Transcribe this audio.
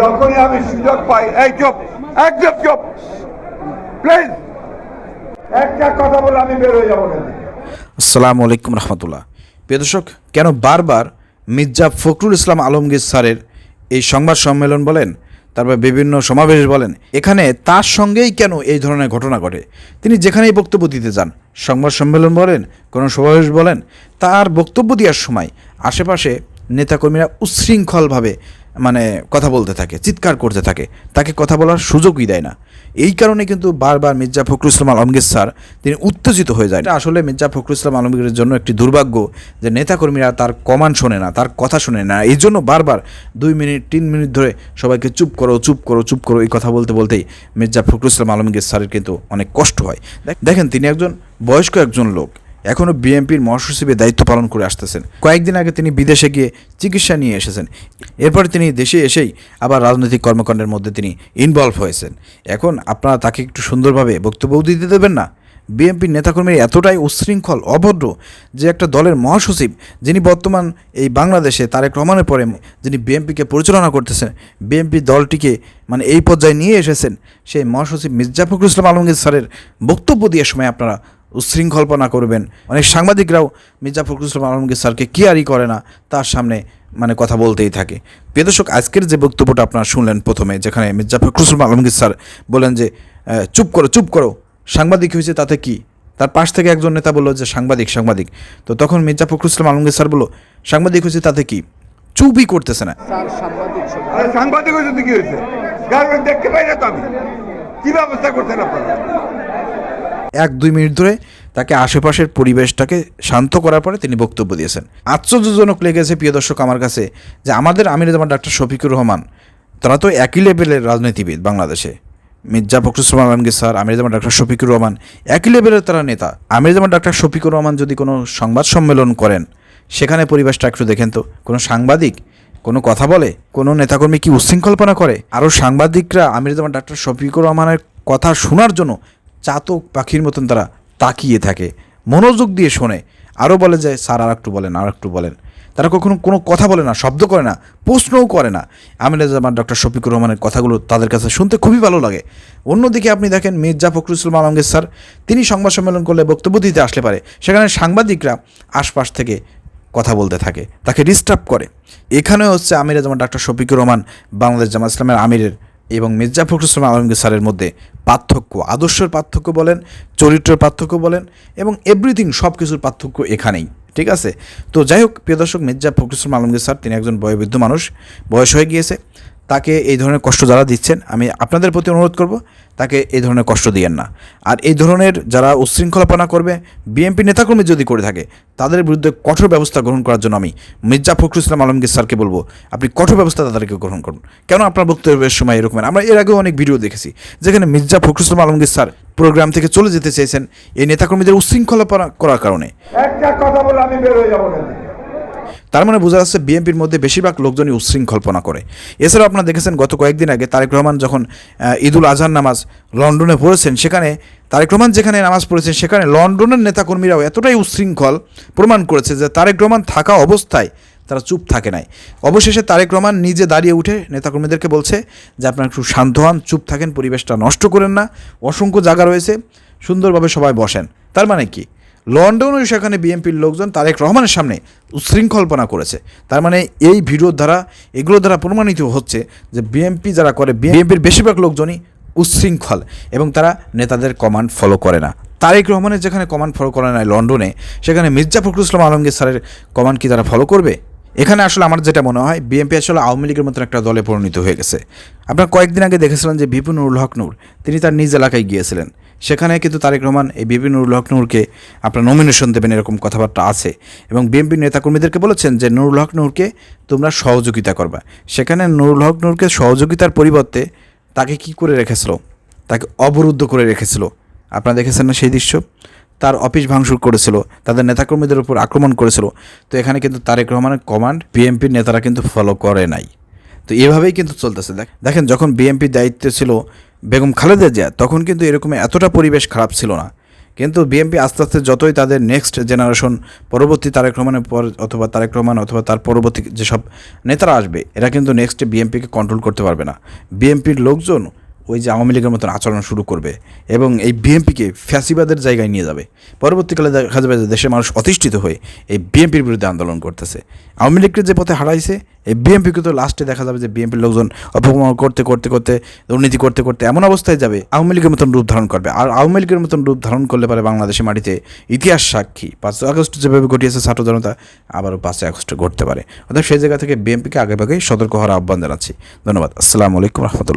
যখনই আমি সুযোগ পাই, এই চুপ একদম চুপ প্লিজ একটা কথা বলে আমি বের হয়ে যাব আসসালামু আলাইকুম রহমতুল্লাহ। প্রিয় কেন বারবার মির্জা ফখরুল ইসলাম আলমগীর স্যারের এই সংবাদ সম্মেলন বলেন, তারপর বিভিন্ন সমাবেশ বলেন, এখানে তার সঙ্গেই কেন এই ধরনের ঘটনা ঘটে? তিনি যেখানেই বক্তব্য দিতে যান, সংবাদ সম্মেলন বলেন, কোনো সমাবেশ বলেন, তার বক্তব্য দেওয়ার সময় আশেপাশে নেতাকর্মীরা উচ্ছৃঙ্খলভাবে মানে কথা বলতে থাকে, চিৎকার করতে থাকে, তাকে কথা বলার সুযোগই দেয় না। এই কারণে কিন্তু বারবার মির্জা ফখরুল ইসলাম আলমগীর স্যার, তিনি উত্তেজিত হয়ে যায়। এটা আসলে মির্জা ফখরুল ইসলাম আলমগীরের জন্য একটি দুর্ভাগ্য যে নেতাকর্মীরা তার কমান শোনে না, তার কথা শোনে না। এই জন্য বারবার দুই মিনিট, তিন মিনিট ধরে সবাইকে চুপ করো চুপ করো চুপ করো, এই কথা বলতে বলতেই মির্জা ফখরুল ইসলাম আলমগীর স্যারের কিন্তু অনেক কষ্ট হয়। দেখ- দেখেন, তিনি একজন বয়স্ক একজন লোক। এখনও বিএনপির মহাসচিবের দায়িত্ব পালন করে আসতেছেন। কয়েকদিন আগে তিনি বিদেশে গিয়ে চিকিৎসা নিয়ে এসেছেন। এরপরে তিনি দেশে এসেই আবার রাজনৈতিক কর্মকাণ্ডের মধ্যে তিনি ইনভলভ হয়েছেন। এখন আপনারা তাকে একটু সুন্দরভাবে বক্তব্য দিতে দেবেন না? বিএনপির নেতাকর্মীর এতটাই উচ্ছৃঙ্খল, অভদ্র যে একটা দলের মহাসচিব, যিনি বর্তমান এই বাংলাদেশে তারেক রহমানের পরে যিনি বিএনপিকে পরিচালনা করতেছেন, বিএনপি দলটিকে মানে এই পর্যায়ে নিয়ে এসেছেন, সেই মহাসচিব মির্জা ফখরুল ইসলাম আলমগীর স্যারের বক্তব্য দেওয়ার সময় আপনারা উচ্ছৃঙ্খলপনা করবেন। অনেক সাংবাদিকরাও মির্জা ফখরুল ইসলাম আলমগীর স্যারকে কেয়ারই করে না তার সামনে মানে কথা বলতেই থাকে। প্রিয় দর্শক আজকের যে বক্তব্যটা আপনারা শুনলেন প্রথমে যেখানে মির্জা ফখরুল ইসলাম আলমগীর স্যার বলেন যে চুপ করো চুপ করো সাংবাদিক হয়েছে তাতে কি? তার পাশ থেকে একজন নেতা বলল যে সাংবাদিক সাংবাদিক। তো তখন মির্জা ফখরুল ইসলাম আলমগীর স্যার বলল সাংবাদিক হয়েছে তাতে কি? চুপই করতেছে না। আরে সাংবাদিক হয়েছে কি হয়েছে? দেখতে পাই না তো আমি। কি ব্যবস্থা করছেন আপনারা? এক দুই মিনিট ধরে তাকে আশেপাশের পরিবেশটাকে শান্ত করার পরে তিনি বক্তব্য দিয়েছেন। আশ্চর্যজনক লেগেছে, প্রিয় দর্শক, আমার কাছে যে আমাদের আমির জামান ডাক্তার শফিকুর রহমান, তারা তো একই লেভেলের রাজনীতিবিদ বাংলাদেশে। মির্জা ইসলাম আলমগীর স্যার, আমির জামান ডাক্তার শফিকুর রহমান, একই লেভেলের তারা নেতা। আমির জামান ডাক্তার শফিকুর রহমান যদি কোনো সংবাদ সম্মেলন করেন, সেখানে পরিবেশটা একটু দেখেন তো। কোনো সাংবাদিক কোনো কথা বলে, কোনো নেতাকর্মী কি উচ্ছৃঙ্খলপনা করে? আরও সাংবাদিকরা আমির জামান ডাক্তার শফিকুর রহমানের কথা শোনার জন্য চাতক পাখির মতন তারা তাকিয়ে থাকে। মনোযোগ দিয়ে শোনে। আরও বলে যে, স্যার আর একটু বলেন আর একটু বলেন। তারা কখনো কোনো কথা বলে না, শব্দ করে না, প্রশ্নও করে না। আমিনা জামান ডক্টর শফিকুর রহমানের কথাগুলো তাদের কাছে শুনতে খুবই ভালো লাগে। অন্যদিকে আপনি দেখেন মির্জা ফখরুল ইসলাম আলমগীর স্যার, তিনি সংবাদ সম্মেলন করলে বক্তব্য দিতে আসলে পারে। সেখানে সাংবাদিকরা আশপাশ থেকে কথা বলতে থাকে, তাকে ডিস্টার্ব করে। এখানে হচ্ছে আমির যেমন ডাক্তার শফিকুর রহমান, বাংলাদেশ জামা ইসলামের আমিরের এবং মির্জা ফখরুল ইসলাম আলমগীর স্যারের মধ্যে পার্থক্য, আদর্শের পার্থক্য বলেন, চরিত্রের পার্থক্য বলেন এবং এভরিথিং সব কিছুর পার্থক্য এখানেই, ঠিক আছে? তো যাই হোক, প্রিয় দর্শক, মির্জা ফখরুল ইসলাম আলমগীর স্যার, তিনি একজন বয়োবৃদ্ধ মানুষ, বয়স হয়ে গিয়েছে। তাকে এই ধরনের কষ্ট যারা দিচ্ছেন, আমি আপনাদের প্রতি অনুরোধ করব, তাকে এই ধরনের কষ্ট দিয়েন না। আর এই ধরনের যারা উচ্ছৃঙ্খলপনা করবে, বিএনপি নেতাকর্মী যদি করে থাকে, তাদের বিরুদ্ধে কঠোর ব্যবস্থা গ্রহণ করার জন্য আমি মির্জা ফখরুল ইসলাম আলমগীর স্যারকে বলব, আপনি কঠোর ব্যবস্থা তাদেরকে গ্রহণ করুন। কেন আপনার বক্তব্যের সময় এরকম? আমরা এর আগেও অনেক ভিডিও দেখেছি, যেখানে মির্জা ফখরুল ইসলাম আলমগীর স্যার প্রোগ্রাম থেকে চলে যেতে চেয়েছেন, এই নেতাকর্মীদের উচ্ছৃঙ্খলপনা করার কারণে। একটা কথা বলে আমি বের হয়ে যাব থেকে। তার মানে বোঝা যাচ্ছে বিএনপির মধ্যে বেশিরভাগ লোকজনই উচ্ছৃঙ্খলপনা করে। এছাড়াও আপনারা দেখেছেন গত কয়েকদিন আগে তারেক রহমান যখন ঈদুল আজহার নামাজ লন্ডনে পড়েছেন, সেখানে তারেক রহমান যেখানে নামাজ পড়েছেন, সেখানে লন্ডনের নেতাকর্মীরাও এতটাই উচ্ছৃঙ্খল প্রমাণ করেছে যে তারেক রহমান থাকা অবস্থায় তারা চুপ থাকে নাই। অবশেষে তারেক রহমান নিজে দাঁড়িয়ে উঠে নেতাকর্মীদেরকে বলছে যে আপনারা একটু শান্ত হন, চুপ থাকেন, পরিবেশটা নষ্ট করেন না, অসংখ্য জায়গা রয়েছে, সুন্দরভাবে সবাই বসেন। তার মানে কি? লন্ডনেও সেখানে বিএনপির লোকজন তারেক রহমানের সামনে উচ্ছৃঙ্খলপনা করেছে। তার মানে এই ভিডিওর দ্বারা এগুলো দ্বারা প্রমাণিত হচ্ছে যে বিএনপি যারা করে, বিএনপির বেশিরভাগ লোকজনই উচ্ছৃঙ্খল এবং তারা নেতাদের কমান্ড ফলো করে না। তারেক রহমানের যেখানে কমান্ড ফলো করে না লন্ডনে, সেখানে মির্জা ফখরুল ইসলাম আলমগীর স্যারের কমান্ড কি তারা ফলো করবে? এখানে আসলে আমার যেটা মনে হয়, বিএনপি আসলে আওয়ামী লীগের মতন একটা দলে পরিণত হয়ে গেছে। আপনার কয়েকদিন আগে দেখেছিলেন যে বিপিন নুরুল হক নূর, তিনি তার নিজ এলাকায় গিয়েছিলেন। সেখানে কিন্তু তারেক রহমান, এই বিপিন নুরুল হক নূরকে আপনার নমিনেশন দেবেন এরকম কথাবার্তা আছে। এবং বিএনপির নেতাকর্মীদেরকে বলেছেন যে, নুরুল হক নূরকে তোমরা সহযোগিতা করবা। সেখানে নুরুল হক নূরকে সহযোগিতার পরিবর্তে তাকে কি করে রেখেছিল? তাকে অবরুদ্ধ করে রেখেছিল। আপনারা দেখেছেন না সেই দৃশ্য? তার অফিস ভাঙচুর করেছিল, তাদের নেতাকর্মীদের উপর আক্রমণ করেছিল। তো এখানে কিন্তু তারেক রহমানের কমান্ড বিএনপির নেতারা কিন্তু ফলো করে নাই। তো এভাবেই কিন্তু চলতেছে। দেখ- দেখেন, যখন বিএনপির দায়িত্বে ছিল বেগম খালেদা জিয়া, তখন কিন্তু এরকম এতটা পরিবেশ খারাপ ছিল না। কিন্তু বিএনপি আস্তে আস্তে যতই তাদের নেক্সট জেনারেশন পরবর্তী তারেক রহমানের পর অথবা তারেক রহমান অথবা তার পরবর্তী যেসব নেতারা আসবে, এরা কিন্তু নেক্সট বিএনপিকে কন্ট্রোল করতে পারবে না। বিএনপির লোকজন ওই যে আওয়ামী লীগের মতন আচরণ শুরু করবে এবং এই বিএনপিকে ফ্যাসিবাদের জায়গায় নিয়ে যাবে। পরবর্তীকালে দেখা যাবে যে দেশের মানুষ অতিষ্ঠিত হয়ে এই বিএনপির বিরুদ্ধে আন্দোলন করতেছে। আওয়ামী লীগকে যে পথে হারাইছে, এই বিএনপিকে তো লাস্টে দেখা যাবে যে বিএনপির লোকজন অপমান করতে করতে করতে, দুর্নীতি করতে করতে এমন অবস্থায় যাবে, আওয়ামী লীগের মতন রূপ ধারণ করবে। আর আওয়ামী লীগের মতন রূপ ধারণ করলে পারে বাংলাদেশের মাটিতে ইতিহাস সাক্ষী। পাঁচই আগস্ট যেভাবে ঘটিয়েছে ছাত্র জনতা, আবারও পাঁচই আগস্টে ঘটতে পারে। অর্থাৎ সেই জায়গা থেকে বিএনপিকে আগে ভাগে সতর্ক হওয়ার আহ্বান জানাচ্ছি। ধন্যবাদ। আসসালামু আলাইকুম রহমতুল্লাহ।